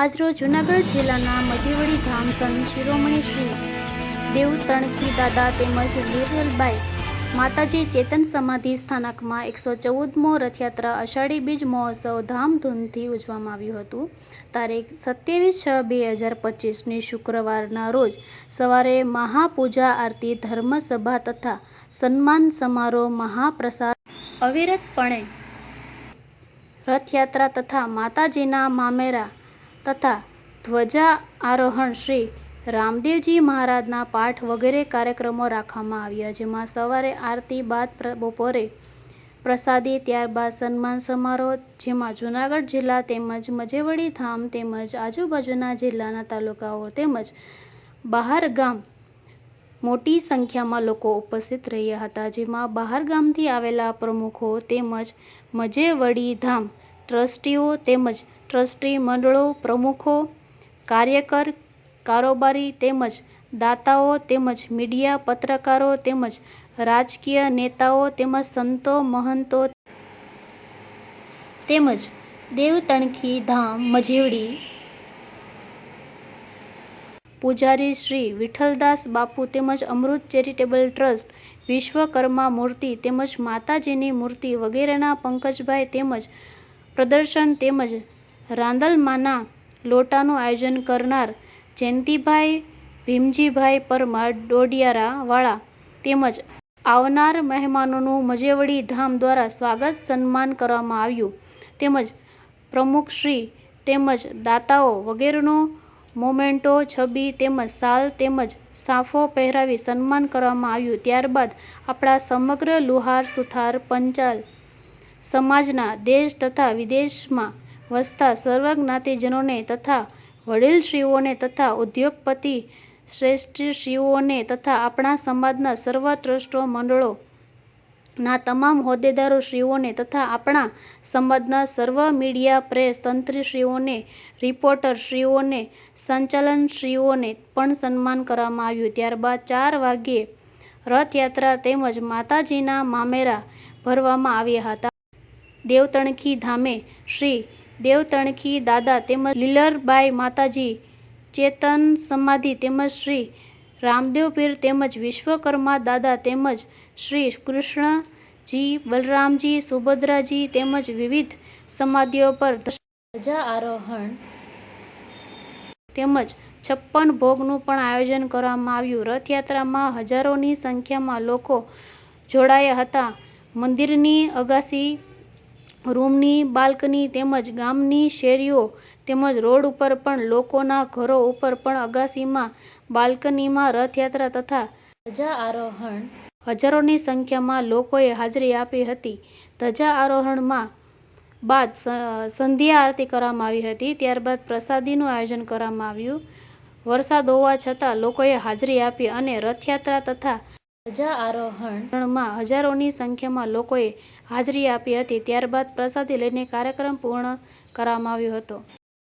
આજરોજ જૂનાગઢ જિલ્લાના મજીવડી ધામ સંત શિરોમણી શ્રી દેવ તણકી દાદા તેમજ લીરલબાઈ માતાજી ચેતન સમાધિ સ્થાનકમાં એકસો ચૌદમો રથયાત્રા અષાઢી બીજ મહોત્સવ ધામધૂમથી ઉજવવામાં આવ્યું હતું. તારીખ સત્યાવીસ છ બે હજાર પચીસની શુક્રવારના રોજ સવારે મહાપૂજા આરતી ધર્મસભા તથા સન્માન સમારોહ મહાપ્રસાદ અવિરતપણે રથયાત્રા તથા માતાજીના મામેરા તથા ધ્વજા આરોહણ શ્રી રામદેવજી મહારાજના પાઠ વગેરે કાર્યક્રમો રાખવામાં આવ્યા, જેમાં સવારે આરતી બાદ બપોરે પ્રસાદી, ત્યારબાદ સન્માન સમારોહ, જેમાં જૂનાગઢ જિલ્લા તેમજ મજેવડી ધામ તેમજ આજુબાજુના જિલ્લાના તાલુકાઓ તેમજ બહાર ગામ મોટી સંખ્યામાં લોકો ઉપસ્થિત રહ્યા હતા, જેમાં બહાર ગામથી આવેલા પ્રમુખો તેમજ મજેવડી ધામ ટ્રસ્ટીઓ તેમજ ટ્રસ્ટી મંડળો, પ્રમુખો, કાર્યકર, કારોબારી તેમજ દાતાઓ તેમજ મીડિયા પત્રકારો તેમજ રાજકીય નેતાઓ તેમજ સંતો, મહંતો તેમજ દેવતણખી ધામ, મજેવડી પૂજારી શ્રી વિઠ્ઠલદાસ બાપુ તેમજ અમૃત ચેરિટેબલ ટ્રસ્ટ, વિશ્વકર્મા મૂર્તિ તેમજ માતાજીની મૂર્તિ વગેરેના પંકજભાઈ તેમજ પ્રદર્શન તેમજ રાંદલમાના લોટાનું આયોજન કરનાર જયંતિભાઈ ભીમજીભાઈ પરમાર ડોડિયારાવાળા તેમજ આવનાર મહેમાનોનું મજેવડી ધામ દ્વારા સ્વાગત સન્માન કરવામાં આવ્યું. તેમજ પ્રમુખશ્રી તેમજ દાતાઓ વગેરેનો મોમેન્ટો, છબી તેમજ સાલ તેમજ સાફો પહેરાવી સન્માન કરવામાં આવ્યું. ત્યારબાદ આપણા સમગ્ર લુહાર, સુથાર, પંચાલ સમાજના દેશ તથા વિદેશમાં વસતા સર્વ જ્ઞાતિજનોને તથા વડીલશ્રીઓને તથા ઉદ્યોગપતિ શ્રેષ્ઠશ્રીઓને તથા આપણા સમાજના સર્વ ટ્રસ્ટો મંડળો ના તમામ હોદ્દેદારો શ્રીઓને તથા આપણા સમાજના સર્વ મીડિયા, પ્રેસ તંત્રીશ્રીઓને રિપોર્ટર શ્રીઓને સંચાલન શ્રીઓને પણ સન્માન કરવામાં આવ્યું. ત્યારબાદ ચાર વાગ્યે રથયાત્રા તેમજ માતાજીના મામેરા ભરવામાં આવ્યા હતા. દેવતણખી ધામે શ્રી દેવતણખી દાદા તેમજ લીલરબાઈ માતાજી, ચેતન સમાધિ તેમજ શ્રી રામદેવ પીર તેમજ વિશ્વકર્મા દાદા તેમજ શ્રી કૃષ્ણજી, બલરામજી, સુભદ્રાજી તેમજ વિવિધ સમાધિઓ પર ધજા આરોહણ તેમજ છપ્પન ભોગનું પણ આયોજન કરવામાં આવ્યું. રથયાત્રામાં હજારોની સંખ્યામાં લોકો જોડાયા હતા. મંદિરની અગાસી રૂમની, બાલ્કની તેમજ ગામની શેરીઓ તેમજ રોડ ઉપર પણ લોકોના ઘરો ઉપર પણ અગાસીમાં બાલ્કનીમાં રથયાત્રા તથા ધજા આરોહણ હજારોની સંખ્યામાં લોકોએ હાજરી આપી હતી. ધજા આરોહણમાં બાદ સંધ્યા આરતી કરવામાં આવી હતી. ત્યારબાદ પ્રસાદીનું આયોજન કરવામાં આવ્યું. વરસાદ હોવા છતાં લોકોએ હાજરી આપી અને રથયાત્રા તથા ધજા આરોહણમાં હજારોની સંખ્યામાં લોકોએ હાજરી આપી હતી. ત્યારબાદ પ્રસાદી લઈને કાર્યક્રમ પૂર્ણ કરવામાં આવ્યો હતો.